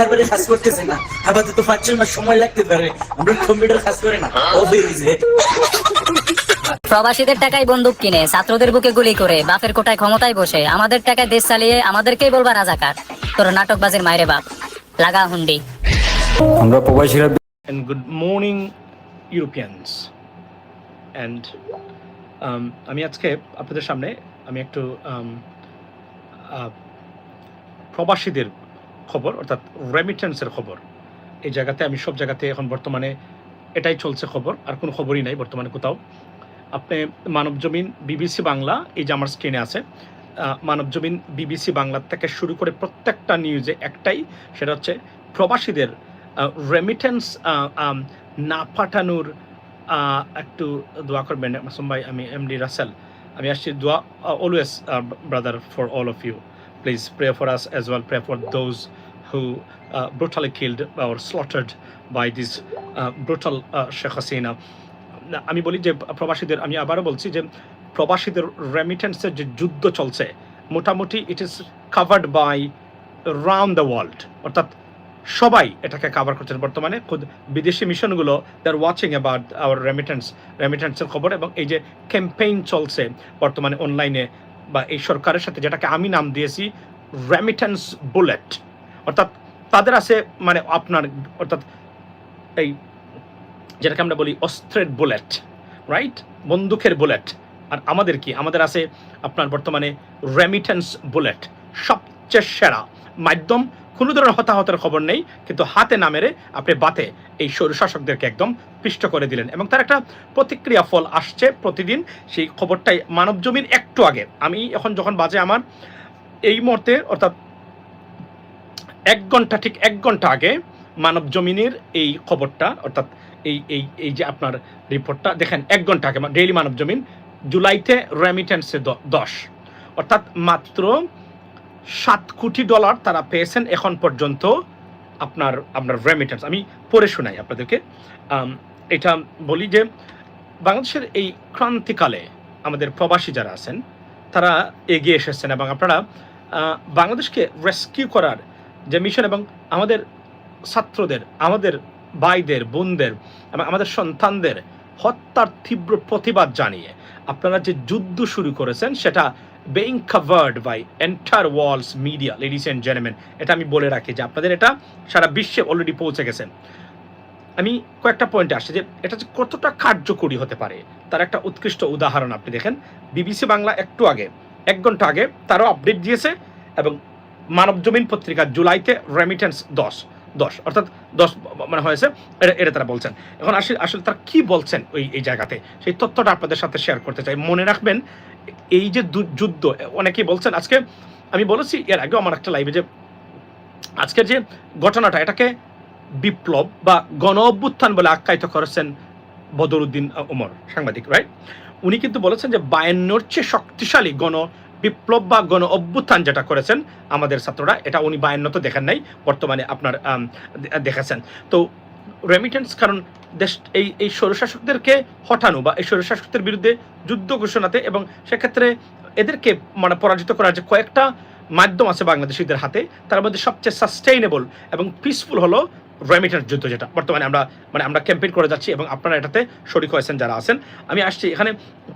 সার্ভারে কাজ করতেছে না। আপাতত পাঁচ ছয় মাস সময় লাগতে পারে। আমরা কম্পিউটার কাজ করে না। ও বেরিয়েছে প্রবাসীদের টাকায় বন্দুক কিনে ছাত্রদের বুকে গুলি করে বাপের কোটায় ক্ষমতায় বসে আমাদের টাকায় দেশ চালিয়ে আমাদেরকেই বলবা রাজাকার। তোর নাটকবাজির মায়েরে বাপ। লাগা হুন্ডি। আমরা প্রবাসীরা good morning Europeans. And um, আমি আজকে আপনাদের সামনে আমি একটু um, আহ, প্রবাসীদের খবর অর্থাৎ রেমিটেন্সের খবর। এই জায়গাতে আমি সব জায়গাতে এখন বর্তমানে এটাই চলছে খবর আর কোনো খবরই নাই বর্তমানে কোথাও। আপনি মানবজমিন বিবিসি বাংলা এই যে আমার স্ক্রিনে আছে আহ, মানবজমিন বিবিসি বাংলা থেকে শুরু করে প্রত্যেকটা নিউজে একটাই সেটা হচ্ছে প্রবাসীদের রেমিটেন্স না পাঠানোর একটু দোয়া করবেন। ভাই আমি এমডি রাসেল আমি আসছি দোয়া always brother for all of you please pray for us as well pray for those who brutally killed or slaughtered by this uh, brutal uh, Sheikh Hasina আমি বলি যে প্রবাসীদের আমি আবারও বলছি যে প্রবাসীদের রেমিটেন্সের যে যুদ্ধ চলছে মোটামুটি it is covered by round the world অর্থাৎ সবাই এটাকে কাভার করছেন বর্তমানে খুদ বিদেশি মিশনগুলো they are watching about our remittance রেমিটেন্সের খবর এবং এই যে ক্যাম্পেইন চলছে বর্তমানে অনলাইনে বা এই সরকারের সাথে যেটাকে আমি নাম দিয়েছি রেমিটেন্স বুলেট অর্থাৎ তাদের আছে মানে আপনার, অর্থাৎ এই যেটাকে আমরা বলি অস্ত্রের বুলেট রাইট বন্দুকের বুলেট আর আমাদের কি? আমাদের আছে আপনার বর্তমানে রেমিটেন্স বুলেট সবচেয়ে সেরা মাধ্যম কোনো ধরনের হতাহতের খবর নেই, কিন্তু হাতে না মেরে আপনি বাতে এই স্বৈরশাসকদেরকে একদম পিষ্ট করে দিলেন এবং তার একটা প্রতিক্রিয়া ফল আসছে প্রতিদিন। সেই খবরটাই মানব জমির একটু আগে। আমি এখন যখন বাজে আমার, এই মুহূর্তে অর্থাৎ এক ঘণ্টা, ঠিক এক ঘণ্টা আগে মানব জমিনের এই খবরটা, অর্থাৎ এই এই এই যে আপনার রিপোর্টটা, দেখেন এক ঘণ্টা আগে, ডেইলি মানব জমিন, জুলাইতে রেমিটেন্সে দশ। অর্থাৎ মাত্র সাত কোটি ডলার তারা পেয়েছেন এখন পর্যন্ত আপনার আপনার রেমিটেন্স আমি পড়ে শোনাই আপনাদেরকে। এটা বলি যে বাংলাদেশের এই ক্রান্তিকালে আমাদের প্রবাসী যারা আছেন, তারা এগিয়ে এসেছেন এবং আপনারা বাংলাদেশকে রেস্কিউ করার যে মিশন এবং আমাদের ছাত্রদের, আমাদের ভাইদের, বোনদের এবং আমাদের সন্তানদের হত্যার তীব্র প্রতিবাদ জানিয়ে আপনারা যে যুদ্ধ শুরু করেছেন, সেটা being covered by enter walls media ladies and gentleman এটা আমি বলে রাখি যে আপনাদের এটা সারা বিশ্বে অলরেডি পৌঁছে গেছে। আমি কয়েকটা পয়েন্টে আসছি যে এটা যে কতটা কার্যকরী হতে পারে, তার একটা উৎকৃষ্ট উদাহরণ আপনি দেখেন। বিবিসি বাংলা একটু আগে, এক ঘণ্টা আগে তারও আপডেট দিয়েছে এবং মানব জমিন পত্রিকা জুলাইতে রেমিটেন্স দশ। দশ, অর্থাৎ দশ মানে হয়েছে, এটা এটা তারা বলছেন। এখন আসলে আসলে তারা কি বলছেন ওই, এই জায়গাতে? সেই তথ্যটা আপনাদের সাথে শেয়ার করতে চাই। মনে রাখবেন, এই যে যুদ্ধ, অনেকেই বলছেন, আজকে আমি বলেছি এর আগেও আমার একটা লাইভে যে আজকের যে ঘটনাটা, এটাকে বিপ্লব বা গণ অভ্যুত্থান বলে আখ্যায়িত করেছেন বদরুদ্দিন ওমর, সাংবাদিক রাইট উনি কিন্তু বলেছেন যে বায়ান্নর চেয়ে শক্তিশালী গণ বিপ্লব বা গণ অভ্যুত্থান যেটা করেছেন আমাদের ছাত্ররা, এটা উনি বায়ান্ন তো দেখেন নাই, বর্তমানে আপনার দেখেছেন। তো রেমিটেন্স কারণ দেশ, এই এই স্বৈরশাসকদেরকে হটানো বা এই স্বৈরশাসকদের বিরুদ্ধে যুদ্ধ ঘোষণাতে এবং সেক্ষেত্রে এদেরকে মানে পরাজিত করার যে কয়েকটা মাধ্যম আছে বাংলাদেশিদের হাতে, তার মধ্যে সবচেয়ে সাস্টেইনেবল এবং পিসফুল হলো রেমিটেন্স যুদ্ধ যেটা। বর্তমানে আমরা মানে আমরা ক্যাম্পেইন করে যাচ্ছি এবং আপনারা এটাতে শরিক হয়েছেন যারা আছেন। আমি আসছি এখানে,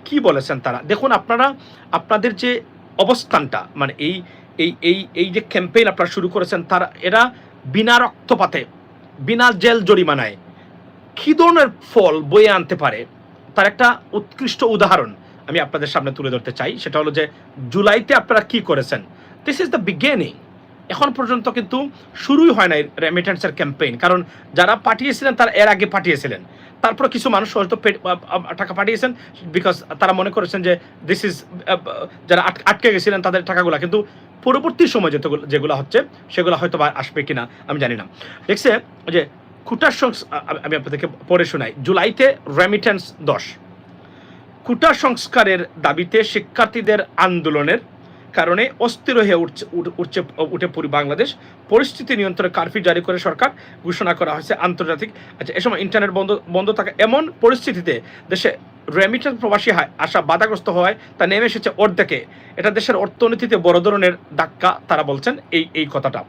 কি বলেছেন তারা? দেখুন আপনারা, আপনাদের যে অবস্থানটা মানে এই এই এই এই যে ক্যাম্পেইন আপনারা শুরু করেছেন, তারা, এরা বিনা রক্তপাতে, বিনা জেল জরিমানায় কী ধরনের ফল বয়ে আনতে পারে? তার একটা উৎকৃষ্ট উদাহরণ আমি আপনাদের সামনে তুলে ধরতে চাই, সেটা হলো যে জুলাইতে আপনারা কি করেছেন? দিস ইজ দ্য বিগিনিং এখন পর্যন্ত কিন্তু শুরুই হয় নাই রেমিটেন্সের ক্যাম্পেইন কারণ যারা পাঠিয়েছিলেন, তারা এর আগে পাঠিয়েছিলেন। তারপর কিছু মানুষ হয়তো টাকা পাঠিয়েছেন বিকজ তারা মনে করেছেন যে দিস ইজ যারা আটকে গেছিলেন তাদের টাকাগুলো। কিন্তু পরবর্তী সময় যেগুলো যেগুলো হচ্ছে, সেগুলো হয়তো বা আসবে কিনা আমি জানি না। দেখছে যে কুটার সংস আমি আপনাদেরকে পড়ে শোনাই। জুলাইতে রেমিটেন্স দশ। কুটা সংস্কারের দাবিতে শিক্ষার্থীদের আন্দোলনের কারণে অস্থির হয়ে উঠছে উঠ- উঠছে, উঠে পড়ি বাংলাদেশ। পরিস্থিতি নিয়ন্ত্রণে কারফিউ জারি করে সরকার ঘোষণা করা হয়েছে আন্তর্জাতিক। আচ্ছা এ সময় ইন্টারনেট বন্ধ বন্ধ থাকা এমন পরিস্থিতিতে দেশে রেমিটেন্স প্রবাসী হয় আসা বাধাগ্রস্ত হওয়ায় তা নেমে এসেছে অর্ধেকে। এটা দেশের অর্থনীতিতে বড় ধরনের ধাক্কা, তারা বলছেন এই এই কথাটা।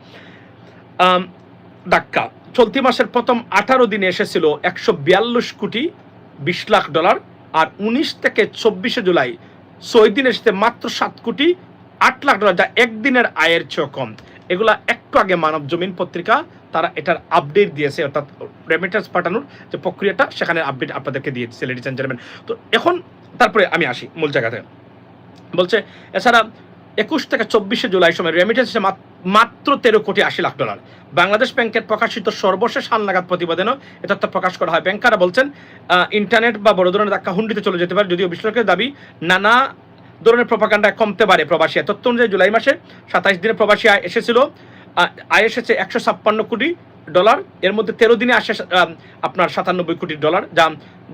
ধাক্কা। চলতি মাসের প্রথম আঠারো দিনে এসেছিল একশো বিয়াল্লিশ কোটি বিশ লাখ ডলার আর উনিশ থেকে চব্বিশে জুলাই ছয় দিন এসেছে মাত্র সাত কোটি আট লাখ ডলার, যা একদিনের আয়ের চেয়েও কম। এগুলা একটু আগে মানব জমিন পত্রিকা তারা এটার আপডেট দিয়েছে, অর্থাৎ রেমিটেন্স পাঠানোর যে প্রক্রিয়াটা, সেখানে আপডেট আপনাদেরকে দিয়েছে লেডিস অ্যান্ড জেন্টলম্যান তো এখন তারপরে আমি আসি মূল জায়গাতে। বলছে, এছাড়া একুশ থেকে চব্বিশে জুলাই সময় রেমিটেন্স মাত্র তেরো কোটি আশি লাখ ডলার। বাংলাদেশ ব্যাংকের প্রকাশিত সর্বশেষ হালনাগাদ প্রতিবেদনও এ তথ্য প্রকাশ করা হয়। ব্যাংকাররা বলছেন ইন্টারনেট বা বড় ধরনের ধাক্কা হুন্ডিতে চলে যেতে পারে, যদিও বিশ্লেষকের দাবি, নানা ধরনের প্রপাকাণ্ডায় কমতে পারে প্রবাসী। তথ্য অনুযায়ী জুলাই মাসে সাতাইশ দিনে প্রবাসী আয় এসেছিল আয় এসেছে একশো ছাপ্পান্ন কোটি ডলার। এর মধ্যে তেরো দিনে আসে আপনার সাতানব্বই কোটি ডলার, যা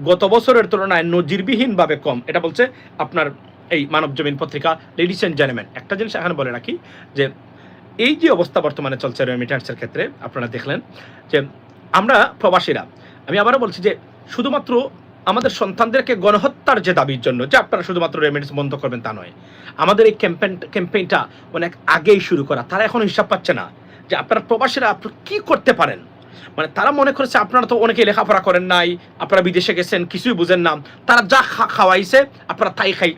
গত বছরের তুলনায় নজিরবিহীনভাবে কম। এটা বলছে আপনার এই মানব জমিন পত্রিকা লেডিস অ্যান্ড জেন্টলম্যান একটা জিনিস এখানে বলে রাখি যে, এই যে অবস্থা বর্তমানে চলছে রেমিটেন্সের ক্ষেত্রে, আপনারা দেখলেন যে, আমরা প্রবাসীরা, আমি আবারও বলছি যে, শুধুমাত্র আমাদের সন্তানদেরকে গণহত্যার যে দাবির জন্য, যে আপনারা শুধুমাত্র রেমেডিস বন্ধ করবেন তা নয়, আমাদের এই ক্যাম্পেইন ক্যাম্পেইনটা অনেক আগেই শুরু করা, তারা এখন হিসাব পাচ্ছে না যে আপনারা প্রবাসীরা আপনি কী করতে পারেন? মানে তারা মনে করেছে, আপনারা তো অনেকে লেখাপড়া করেন নাই, আপনারা বিদেশে গেছেন, কিছুই বুঝেন না। তারা যা খাওয়াইছে, আপনারা তাই খাই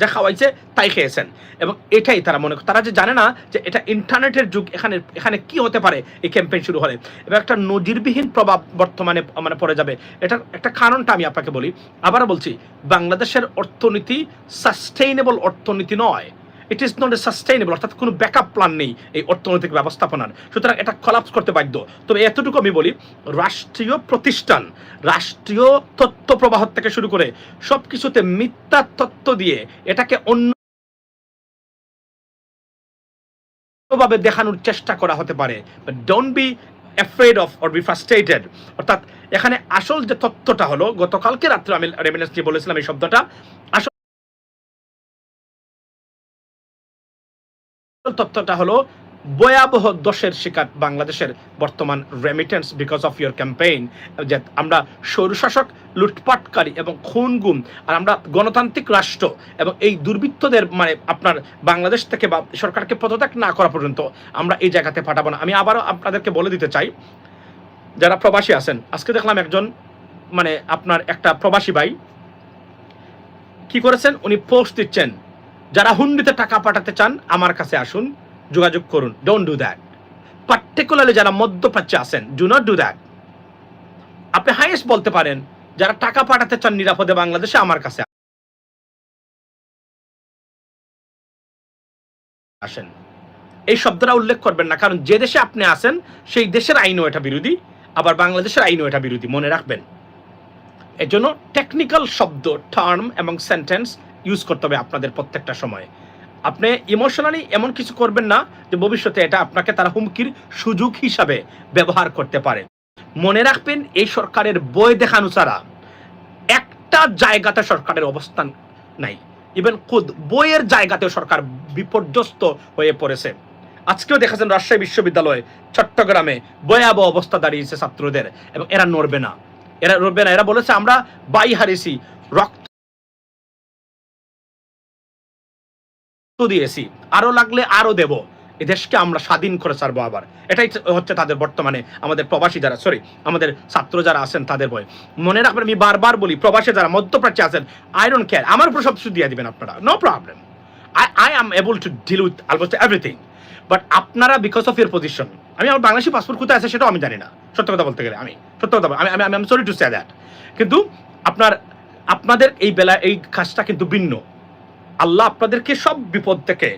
যা খাওয়াইছে, তাই খেয়েছেন। এবং এটাই তারা মনে তারা যে জানে না যে এটা ইন্টারনেটের যুগ, এখানে এখানে কি হতে পারে এই ক্যাম্পেইন শুরু হলে। এবং একটা নজিরবিহীন প্রভাব বর্তমানে মানে পড়ে যাবে। এটার একটা কারণটা আমি আপনাকে বলি। আবার বলছি, বাংলাদেশের অর্থনীতি সাস্টেইনেবল অর্থনীতি নয়। It is not a sustainable অর্থাৎ কোনো ব্যাকআপ প্ল্যান নেই এই অর্থনৈতিক ব্যবস্থাপনার। সুতরাং এটা কলাপস করতে বাধ্য। তবে এতটুকু আমি বলি, রাষ্ট্রীয় প্রতিষ্ঠান, রাষ্ট্রীয় তথ্য প্রবাহ থেকে শুরু করে সব কিছুতে মিথ্যা তথ্য দিয়ে এটাকে অন্য ভাবে দেখানোর চেষ্টা করা হতে পারে। Don't be afraid of or be frustrated অর্থাৎ এখানে আসল যে তথ্যটা হলো, গতকালকে রাত্রে আমি রেমিনেন্স নিয়ে বলেছিলাম এই শব্দটা, আসল তথ্যটা হলো, ভয়াবহ দোষের শিকার বাংলাদেশের বর্তমান remittance because of your campaign যে আমরা স্বৈরশাসক লুটপাটকারী এবং খুনগুম, আর আমরা গণতান্ত্রিক রাষ্ট্র এবং এই দুর্বৃত্তদের মানে আপনার বাংলাদেশ থেকে বা সরকারকে পদত্যাগ না করা পর্যন্ত আমরা এই জায়গাতে পাঠাবো না। আমি আবারও আপনাদেরকে বলে দিতে চাই, যারা প্রবাসী আছেন, আজকে দেখলাম একজন মানে আপনার একটা প্রবাসী ভাই, কি করেছেন? উনি পোস্ট দিচ্ছেন। যারা হুন্ডিতে টাকা পাঠাতে চান, আমার কাছে আসুন, যোগাযোগ করুন। ডোন্ট ডু দ্যাট পার্টিকুলারলি যারা মধ্যপ্রাচ্যে আছেন ডু নট ডু দ্যাট আপনি হাইয়েস্ট বলতে পারেন, যারা টাকা পাঠাতে চান নিরাপদে বাংলাদেশে, আমার কাছে আসেন। এই শব্দটা উল্লেখ করবেন না, কারণ যে দেশে আপনি আসেন সেই দেশের আইনও এটা বিরোধী, আবার বাংলাদেশের আইনও এটা বিরোধী, মনে রাখবেন। এর জন্য টেকনিক্যাল শব্দ টার্ম এবং সেন্টেন্স ইউজ করতে হবে আপনাদের প্রত্যেকটা সময়। আপনি ইমোশনালি এমন কিছু করবেন না যে ভবিষ্যতে এটা আপনাকে তারা হুমকির সুযোগ হিসাবে ব্যবহার করতে পারে। মনে রাখবেন, এই সরকারের বই দেখানো ছাড়া একটা জায়গাতে সরকারের অবস্থান নাই। ইভেন খুদ বইয়ের জায়গাতেও সরকার বিপর্যস্ত হয়ে পড়েছে। আজকেও দেখেছেন রাজশাহী বিশ্ববিদ্যালয় চট্টগ্রামে ভয়াবহ অবস্থা দাঁড়িয়েছে ছাত্রদের এবং এরা নড়বে না। এরা নড়বে না। এরা বলেছে, আমরা বাই হারিয়েছি রক্ত দিয়েছি। আরও লাগলে আরও দেব। এই দেশকে আমরা স্বাধীন করে ছাড়বো আবার। এটাই হচ্ছে তাদের বর্তমানে আমাদের প্রবাসী যারা সরি আমাদের ছাত্র যারা আছেন তাদের বই মনে রাখবেন, আমি বারবার বলি, প্রবাসী যারা মধ্যপ্রাচ্যে আছেন ডোন্ট কেয়ার আমার উপর সব দিয়ে দিবেন আপনারা। No problem I I am able to deal with almost everything but আপনারা বিকজ অফ ইয়ার পজিশন আমি আমার বাংলাদেশি পাসপোর্ট কোথায় আছে সেটাও আমি জানি না। সত্য কথা বলতে গেলে আমি। সত্য কথা আমি আমি আমি সরি টু সে দ্যাট কিন্তু আপনার আপনাদের এই বেলা এই কাজটা কিন্তু ভিন্ন। আল্লাহ আপনাদেরকে সব বিপদ থেকে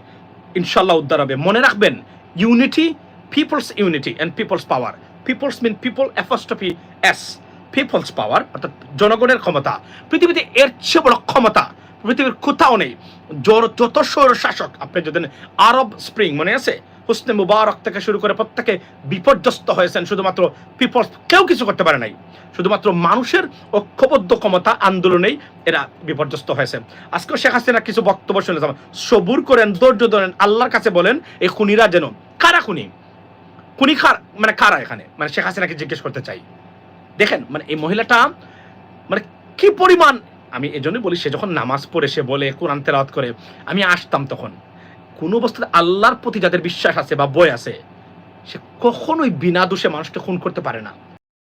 ইনশাল্লাহ উদ্ধার হবে। মনে রাখবেন unity peoples unity and peoples power peoples mean people অ্যাফস্টপি S peoples power অর্থাৎ জনগণের ক্ষমতা। পৃথিবীতে এর চেয়ে বড় ক্ষমতা, পৃথিবীর কোথাও নেই। যত সৌর শাসক আপনি যদি আরব স্প্রিং মনে আছে? হুসনে মুবারক থেকে শুরু করে প্রত্যেকে বিপর্যস্ত হয়েছেন, শুধুমাত্র পিপলস কেউ কিছু করতে পারে নাই। শুধুমাত্র মানুষের ঐক্যবদ্ধ ক্ষমতা আন্দোলনেই এরা বিপর্যস্ত হয়েছে। আজকেও শেখ হাসিনা কিছু বক্তব্য শুনেছিলাম সবুর করেন, ধৈর্য ধরেন, আল্লাহর কাছে বলেন, এই খুনিরা যেন কারা খুনি? খুনি কার মানে কারা এখানে? মানে শেখ হাসিনাকে জিজ্ঞেস করতে চাই। দেখেন মানে এই মহিলাটা মানে কি পরিমাণ, আমি এজন্যই বলি, সে যখন নামাজ পড়ে, সে বলে, কোরআন তেলাওয়াত করে, আমি আসতাম তখন। কোনো অবস্থাতে আল্লাহর প্রতি যাদের বিশ্বাস আছে বা বই আছে, সে কখনোই বিনা দোষে মানুষকে খুন করতে পারে না।